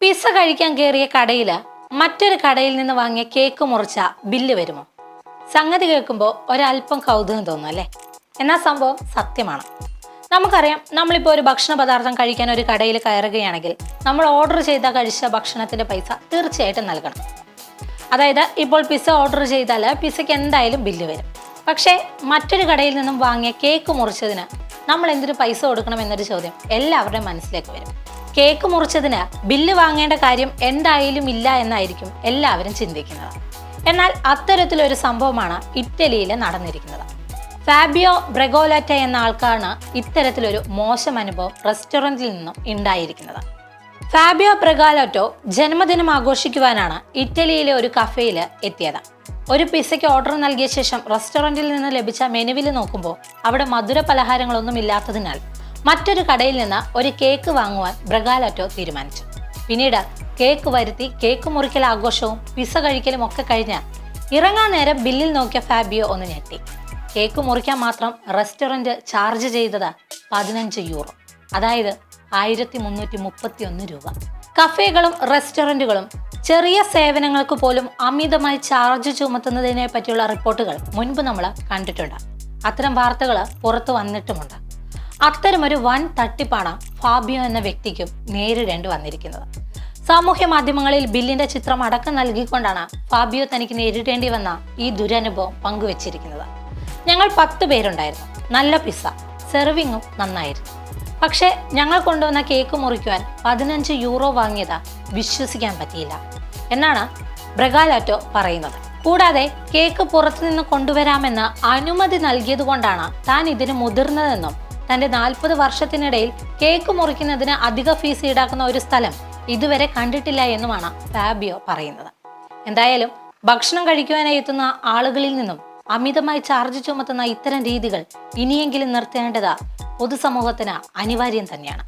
Pizza കഴിക്കാൻ കയറിയ കടയിൽ മറ്റൊരു കടയിൽ നിന്ന് വാങ്ങിയ കേക്ക് മുറിച്ച ബില്ല് വരുമോ? സംഗതി കേൾക്കുമ്പോൾ ഒരല്പം കൗതുകം തോന്നും അല്ലേ? എന്നാ സംഭവം സത്യമാണ്. നമുക്കറിയാം നമ്മളിപ്പോൾ ഒരു ഭക്ഷണ പദാർത്ഥം കഴിക്കാൻ ഒരു കടയിൽ കയറുകയാണെങ്കിൽ നമ്മൾ ഓർഡർ ചെയ്ത കഴിച്ച ഭക്ഷണത്തിന്റെ പൈസ തീർച്ചയായിട്ടും നൽകണം. അതായത് ഇപ്പോൾ പിസ്സ ഓർഡർ ചെയ്താൽ പിസ്സയ്ക്ക് എന്തായാലും ബില്ല് വരും. പക്ഷേ മറ്റൊരു കടയിൽ നിന്നും വാങ്ങിയ കേക്ക് മുറിച്ചതിന് നമ്മൾ എന്തിനു പൈസ കൊടുക്കണം എന്നൊരു ചോദ്യം എല്ലാവരുടെയും മനസ്സിലേക്ക് വരും. കേക്ക് മുറിച്ചതിന് ബില്ല് വാങ്ങേണ്ട കാര്യം എന്തായാലും ഇല്ല എന്നായിരിക്കും എല്ലാവരും ചിന്തിക്കുന്നത്. എന്നാൽ അത്തരത്തിലൊരു സംഭവമാണ് ഇറ്റലിയിൽ നടന്നിരിക്കുന്നത്. ഫാബിയോ ബ്രെഗോലാറ്റ എന്ന ആൾക്കാണ് ഇത്തരത്തിലൊരു മോശം അനുഭവം റെസ്റ്റോറന്റിൽ നിന്നും ഉണ്ടായിരിക്കുന്നത്. ഫാബിയോ ബ്രഗാലോറ്റോ ജന്മദിനം ആഘോഷിക്കുവാനാണ് ഇറ്റലിയിലെ ഒരു കഫേയിൽ എത്തിയത്. ഒരു പിസയ്ക്ക് ഓർഡർ നൽകിയ ശേഷം റെസ്റ്റോറന്റിൽ നിന്ന് ലഭിച്ച മെനുവിൽ നോക്കുമ്പോൾ അവിടെ മധുര പലഹാരങ്ങളൊന്നും ഇല്ലാത്തതിനാൽ മറ്റൊരു കടയിൽ നിന്ന് ഒരു കേക്ക് വാങ്ങുവാൻ ബ്രഗാലറ്റോ തീരുമാനിച്ചു. പിന്നീട് കേക്ക് വരുത്തി കേക്ക് മുറിക്കൽ ആഘോഷവും പിസ കഴിക്കലും ഒക്കെ കഴിഞ്ഞ് ഇറങ്ങാൻ നേരം ബില്ലിൽ നോക്കിയ ഫാബിയോ ഒന്ന് ഞെട്ടി. കേക്ക് മുറിക്കാൻ മാത്രം റെസ്റ്റോറന്റ് ചാർജ് ചെയ്തത് പതിനഞ്ച് യൂറോ. അതായത് ആയിരത്തി മുന്നൂറ്റി മുപ്പത്തി ഒന്ന് രൂപ. കഫേകളും റെസ്റ്റോറന്റുകളും ചെറിയ സേവനങ്ങൾക്ക് പോലും അമിതമായി ചാർജ് ചുമത്തുന്നതിനെ പറ്റിയുള്ള റിപ്പോർട്ടുകൾ മുൻപ് നമ്മൾ കണ്ടിട്ടുണ്ട്. അത്തരം വാർത്തകൾ പുറത്തു വന്നിട്ടുമുണ്ട്. അത്തരമൊരു വൻ തട്ടിപ്പാണ് ഫാബിയോ എന്ന വ്യക്തിക്കും നേരിടേണ്ടി വന്നിരിക്കുന്നത്. സാമൂഹ്യ മാധ്യമങ്ങളിൽ ബില്ലിന്റെ ചിത്രം അടക്കം നൽകിക്കൊണ്ടാണ് ഫാബിയോ തനിക്ക് നേരിടേണ്ടി വന്ന ഈ ദുരനുഭവം പങ്കുവച്ചിരിക്കുന്നത്. ഞങ്ങൾ പത്ത് പേരുണ്ടായിരുന്നു. നല്ല പിസ്സ സെർവിങ്ങും നന്നായിരുന്നു. പക്ഷേ ഞങ്ങൾ കൊണ്ടുവന്ന കേക്ക് മുറിക്കുവാൻ പതിനഞ്ച് യൂറോ വാങ്ങിയത് വിശ്വസിക്കാൻ പറ്റിയില്ല എന്നാണ് ബ്രഗാലാറ്റോ പറയുന്നത്. കൂടാതെ കേക്ക് പുറത്തുനിന്ന് കൊണ്ടുവരാമെന്ന് അനുമതി നൽകിയതുകൊണ്ടാണ് താൻ ഇതിന് മുതിർന്നതെന്നും തന്റെ നാൽപ്പത് വർഷത്തിനിടയിൽ കേക്ക് മുറിക്കുന്നതിന് അധിക ഫീസ് ഈടാക്കുന്ന ഒരു സ്ഥലം ഇതുവരെ കണ്ടിട്ടില്ല എന്നുമാണ് ഫാബിയോ പറയുന്നത്. എന്തായാലും ഭക്ഷണം കഴിക്കുവാനായി എത്തുന്ന ആളുകളിൽ നിന്നും അമിതമായി ചാർജ് ചുമത്തുന്ന ഇത്തരം രീതികൾ ഇനിയെങ്കിലും നിർത്തേണ്ടത് പൊതുസമൂഹത്തിന് അനിവാര്യം തന്നെയാണ്.